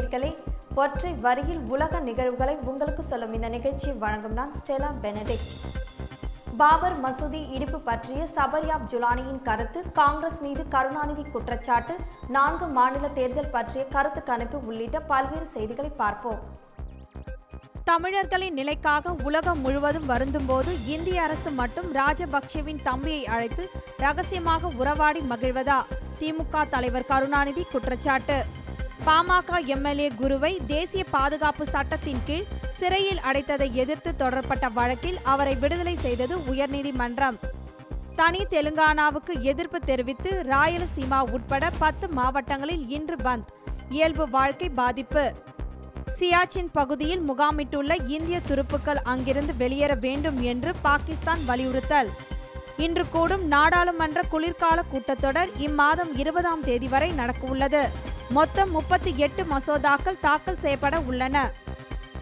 நேர்களே ஒற்றை வரியில் உலக நிகழ்வுகளை உங்களுக்கு சொல்லும் இந்த நிகழ்ச்சியை வழங்கும் நான் ஸ்டெலா பெனடிக் பாபர் மசூதி இடிப்பு பற்றிய சபர்யாப் ஜுலானியின் கருத்து காங்கிரஸ் மீது கருணாநிதி குற்றச்சாட்டு நான்கு மாநில தேர்தல் பற்றிய கருத்து கணிப்பு உள்ளிட்ட பல்வேறு செய்திகளை பார்ப்போம். தமிழர்களின் நிலைக்காக உலகம் முழுவதும் வருந்தும்போது இந்திய அரசு மட்டும் ராஜபக்சேவின் தம்பியை அழைத்து ரகசியமாக உறவாடி மகிழ்வதா? திமுக தலைவர் கருணாநிதி குற்றச்சாட்டு. பாமக எம்எல்ஏ குருவை தேசிய பாதுகாப்பு சட்டத்தின் கீழ் சிறையில் அடைத்ததை எதிர்த்து தொடரப்பட்ட வழக்கில் அவரை விடுதலை செய்தது உயர்நீதிமன்றம். தனி தெலுங்கானாவுக்கு எதிர்ப்பு தெரிவித்து ராயலசீமா உட்பட பத்து மாவட்டங்களில் இன்று பந்த் இயல்பு வாழ்க்கை பாதிப்பு. சியாச்சின் பகுதியில் முகாமிட்டுள்ள இந்திய துருப்புக்கள் அங்கிருந்து வெளியேற வேண்டும் என்று பாகிஸ்தான் வலியுறுத்தல். இன்று கூடும் நாடாளுமன்ற குளிர்கால கூட்டத்தொடர் இம்மாதம் இருபதாம் தேதி வரை நடக்கவுள்ளது. மொத்தம் முப்பத்தி எட்டு மசோதாக்கள் தாக்கல் செய்யப்பட உள்ளன.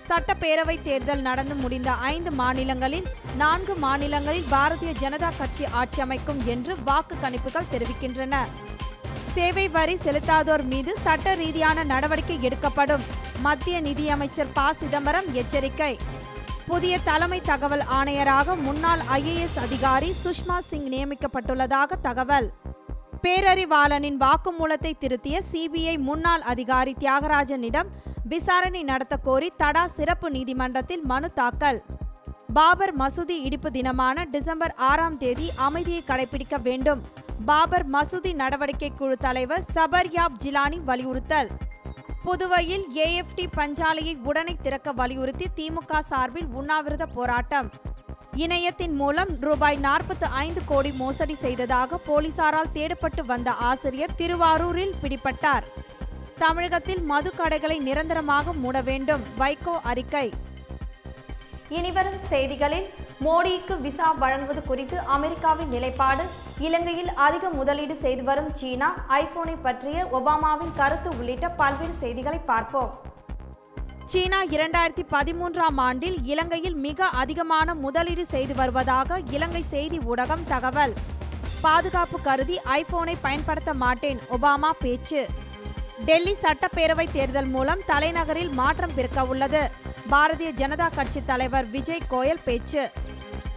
சட்டப்பேரவை தேர்தல் நடந்து முடிந்த ஐந்து மாநிலங்களில் நான்கு மாநிலங்களில் பாரதிய ஜனதா கட்சி ஆட்சி அமைக்கும் என்று வாக்கு கணிப்புகள் தெரிவிக்கின்றன. சேவை வரி செலுத்தாதோர் மீது சட்ட ரீதியான நடவடிக்கை எடுக்கப்படும் மத்திய நிதியமைச்சர் ப. சிதம்பரம் எச்சரிக்கை. புதிய தலைமை தகவல் ஆணையராக முன்னாள் ஐஏஎஸ் அதிகாரி சுஷ்மா சிங் நியமிக்கப்பட்டுள்ளதாக தகவல். பேரறிவாளனின் வாக்குமூலத்தை திருத்திய சிபிஐ முன்னாள் அதிகாரி தியாகராஜனிடம் விசாரணை நடத்த கோரி தடா சிறப்பு நீதிமன்றத்தில் மனு தாக்கல். பாபர் மசூதி இடிப்பு தினமான டிசம்பர் ஆறாம் தேதி அமைதியை கடைபிடிக்க வேண்டும். பாபர் மசூதி நடவடிக்கை குழு தலைவர் சபர்யாப் ஜிலானி வலியுறுத்தல். புதுவையில் ஏஎஃப்டி பஞ்சாலையை உடனே திறக்க வலியுறுத்தி திமுக சார்பில் உண்ணாவிரத போராட்டம். இணையத்தின் மூலம் ரூபாய் நாற்பத்து ஐந்து கோடி மோசடி செய்ததாக போலீசாரால் தேடப்பட்டு வந்த ஆசிரியர் திருவாரூரில் பிடிபட்டார். தமிழகத்தில் மது கடைகளை நிரந்தரமாக மூட வேண்டும். வைகோ அறிக்கை. இனிவரும் செய்திகளில் மோடிக்கு விசா வழங்குவது குறித்து அமெரிக்காவின் நிலைப்பாடு. இலங்கையில் அதிக முதலீடு செய்து வரும் சீனா ஐபோனை பற்றிய ஒபாமாவின் கருத்து உள்ளிட்ட பல்வேறு செய்திகளை பார்ப்போம். சீனா இரண்டாயிரத்தி பதிமூன்றாம் ஆண்டில் இலங்கையில் மிக அதிகமான முதலீடு செய்து வருவதாக இலங்கை செய்தி ஊடகம் தகவல். பாதுகாப்பு கருதி ஐபோனை பயன்படுத்த மாட்டேன் ஒபாமா பேச்சு. டெல்லி சட்டப்பேரவை தேர்தல் மூலம் தலைநகரில் மாற்றம் பிறக்க உள்ளது. பாரதிய ஜனதா கட்சி தலைவர் விஜய் கோயல் பேச்சு.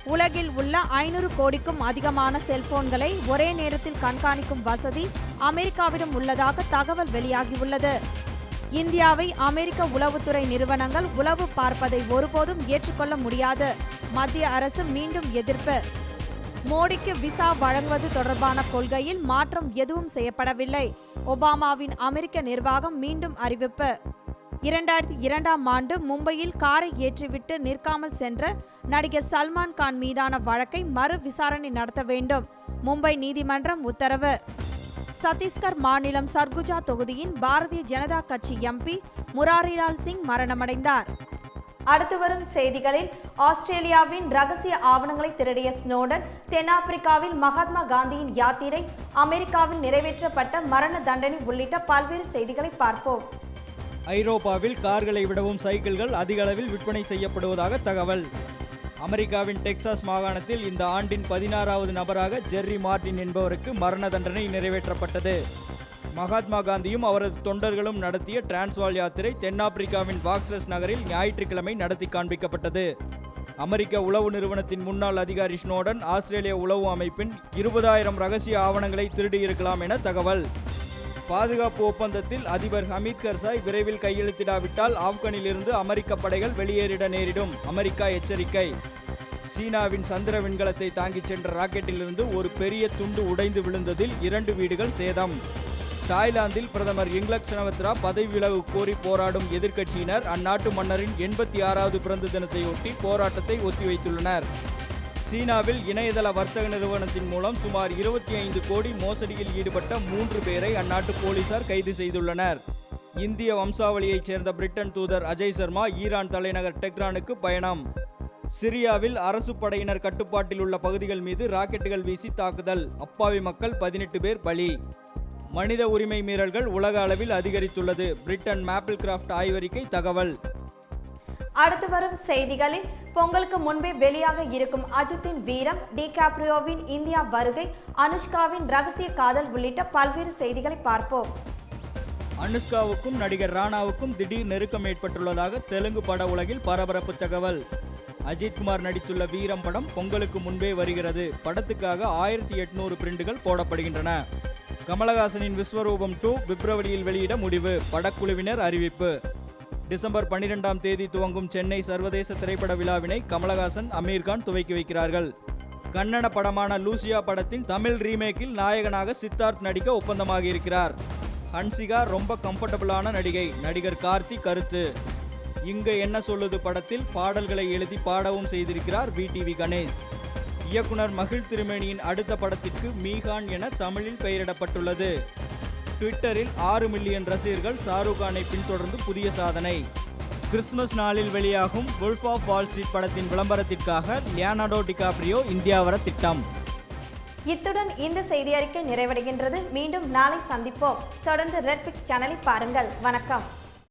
உலகில் உள்ள ஐநூறு கோடிக்கும் அதிகமான செல்போன்களை ஒரே நேரத்தில் கண்காணிக்கும் வசதி அமெரிக்காவிடம் உள்ளதாக தகவல் வெளியாகியுள்ளது. இந்தியாவை அமெரிக்க உளவுத்துறை நிறுவனங்கள் உளவு பார்ப்பதை ஒருபோதும் ஏற்றுக்கொள்ள முடியாது. மத்திய அரசு மீண்டும் எதிர்ப்பு. மோடிக்கு விசா வழங்குவது தொடர்பான கொள்கையில் மாற்றம் எதுவும் செய்யப்படவில்லை. ஒபாமாவின் அமெரிக்க நிர்வாகம் மீண்டும் அறிவிப்பு. இரண்டாயிரத்தி இரண்டாம் ஆண்டு மும்பையில் காரை ஏற்றிவிட்டு நிற்காமல் சென்ற நடிகர் சல்மான் கான் மீதான வழக்கை மறு விசாரணை நடத்த வேண்டும். மும்பை நீதிமன்றம் உத்தரவு. சத்தீஸ்கர் மாநிலம் சர்குஜா தொகுதியின் பாரதிய ஜனதா கட்சி எம்பி முராரிலால் சிங் மரணமடைந்தார். அடுத்து வரும் செய்திகளில் ஆஸ்திரேலியாவின் ரகசிய ஆவணங்களை திருடிய ஸ்னோடன் தென்னாப்பிரிக்காவில் மகாத்மா காந்தியின் யாத்திரை அமெரிக்காவில் நிறைவேற்றப்பட்ட மரண தண்டனை உள்ளிட்ட பல்வேறு செய்திகளை பார்ப்போம். ஐரோப்பாவில் கார்களை விடவும் சைக்கிள்கள் அதிக அளவில் விற்பனை செய்யப்படுவதாக தகவல். அமெரிக்காவின் டெக்சாஸ் மாகாணத்தில் இந்த ஆண்டின் பதினாறாவது நபராக ஜெர்ரி மார்டின் என்பவருக்கு மரண தண்டனை நிறைவேற்றப்பட்டது. மகாத்மா காந்தியும் அவரது தொண்டர்களும் நடத்திய டிரான்ஸ்வால் யாத்திரை தென்னாப்பிரிக்காவின் பாக்ஸ்ரஸ் நகரில் ஞாயிற்றுக்கிழமை நடத்தி காண்பிக்கப்பட்டது. அமெரிக்க உளவு நிறுவனத்தின் முன்னாள் அதிகாரி ஸ்னோடன் ஆஸ்திரேலிய உளவு அமைப்பின் இருபதாயிரம் ரகசிய ஆவணங்களை திருடியிருக்கலாம் என தகவல். பாதுகாப்பு ஒப்பந்தத்தில் அதிபர் ஹமீத் கர்சாய் விரைவில் கையெழுத்திடாவிட்டால் ஆப்கானிலிருந்து அமெரிக்க படைகள் வெளியேறிட நேரிடும். அமெரிக்கா எச்சரிக்கை. சீனாவின் சந்திர விண்கலத்தை தாங்கிச் சென்ற ராக்கெட்டிலிருந்து ஒரு பெரிய துண்டு உடைந்து விழுந்ததில் இரண்டு வீடுகள் சேதம். தாய்லாந்தில் பிரதமர் இங்லக் சனவத்ரா பதவி விலகு கோரி போராடும் எதிர்க்கட்சியினர் அந்நாட்டு மன்னரின் எண்பத்தி ஆறாவது பிறந்த தினத்தையொட்டி போராட்டத்தை ஒத்திவைத்துள்ளனர். சீனாவில் இணையதள வர்த்தக நிறுவனத்தின் மூலம் சுமார் இருபத்தி ஐந்து கோடி மோசடியில் ஈடுபட்ட மூன்று பேரை அந்நாட்டு போலீசார் கைது செய்துள்ளனர். இந்திய வம்சாவளியைச் சேர்ந்த பிரிட்டன் தூதர் அஜய் சர்மா ஈரான் தலைநகர் டெக்ரானுக்கு பயணம். சிரியாவில் அரசு படையினர் கட்டுப்பாட்டில் உள்ள பகுதிகள் மீது ராக்கெட்டுகள் வீசி தாக்குதல். அப்பாவி மக்கள் பதினெட்டு பேர் பலி. மனித உரிமை மீறல்கள் உலக அளவில் அதிகரித்துள்ளது. பிரிட்டன் மேப்பிள் கிராஃப்ட் ஆய்வறிக்கை தகவல். அடுத்து வரும் செய்திகளில் பொங்கலுக்கு முன்பே வெளியாக இருக்கும் அஜித்தின் வீரம் டிகாப்ரியோவின் இந்தியா வருகை அனுஷ்காவின் ரகசிய காதல் உள்ளிட்ட பல்வேறு செய்திகளை பார்ப்போம். அனுஷ்காவுக்கும் நடிகர் ராணாவுக்கும் திடீர் நெருக்கம் ஏற்பட்டுள்ளதாக தெலுங்கு பட உலகில் பரபரப்பு தகவல். அஜித்குமார் நடித்துள்ள வீரம் படம் பொங்கலுக்கு முன்பே வருகிறது. படத்துக்காக ஆயிரத்தி எட்நூறு பிரிண்டுகள் போடப்படுகின்றன. கமலஹாசனின் விஸ்வரூபம் டூ பிப்ரவரியில் வெளியிட முடிவு. படக்குழுவினர் அறிவிப்பு. டிசம்பர் பன்னிரெண்டாம் தேதி துவங்கும் சென்னை சர்வதேச திரைப்பட விழாவினை கமலஹாசன் அமீர்கான் துவக்கி வைக்கிறார்கள். கன்னட படமான லூசியா படத்தின் தமிழ் ரீமேக்கில் நாயகனாக சித்தார்த் நடிக்க ஒப்பந்தமாகி இருக்கிறார். ஹன்சிகா ரொம்ப கம்ஃபர்டபுளான நடிகை நடிகர் கார்த்திக் கருத்து. இங்க என்ன சொல்லுது படத்தில்? பாடல்களை எழுதி பாடவும் செய்திருக்கிறார் விடிவி கணேஷ். இயக்குனர் மகிழ் திருமேனியின் அடுத்த படத்திற்கு மீகான் என தமிழில் பெயரிடப்பட்டுள்ளது. ட்விட்டரில் ஆறு மில்லியன் ரசிகர்கள் ஷாருக் கானை பின்தொடர்ந்து புதிய சாதனை. கிறிஸ்துமஸ் நாளில் வெளியாகும் வுல்ஃப் ஆஃப் வால் ஸ்ட்ரீட் படத்தின் விளம்பரத்திற்காக லியானாடோ டிகாப்ரியோ இந்தியா வர திட்டம். இத்துடன் இந்த செய்தி அறிக்கை நிறைவடைகின்றது. மீண்டும் நாளை சந்திப்போம். தொடர்ந்து ரெட் பிக்ஸ் சேனலை பாருங்கள். வணக்கம்.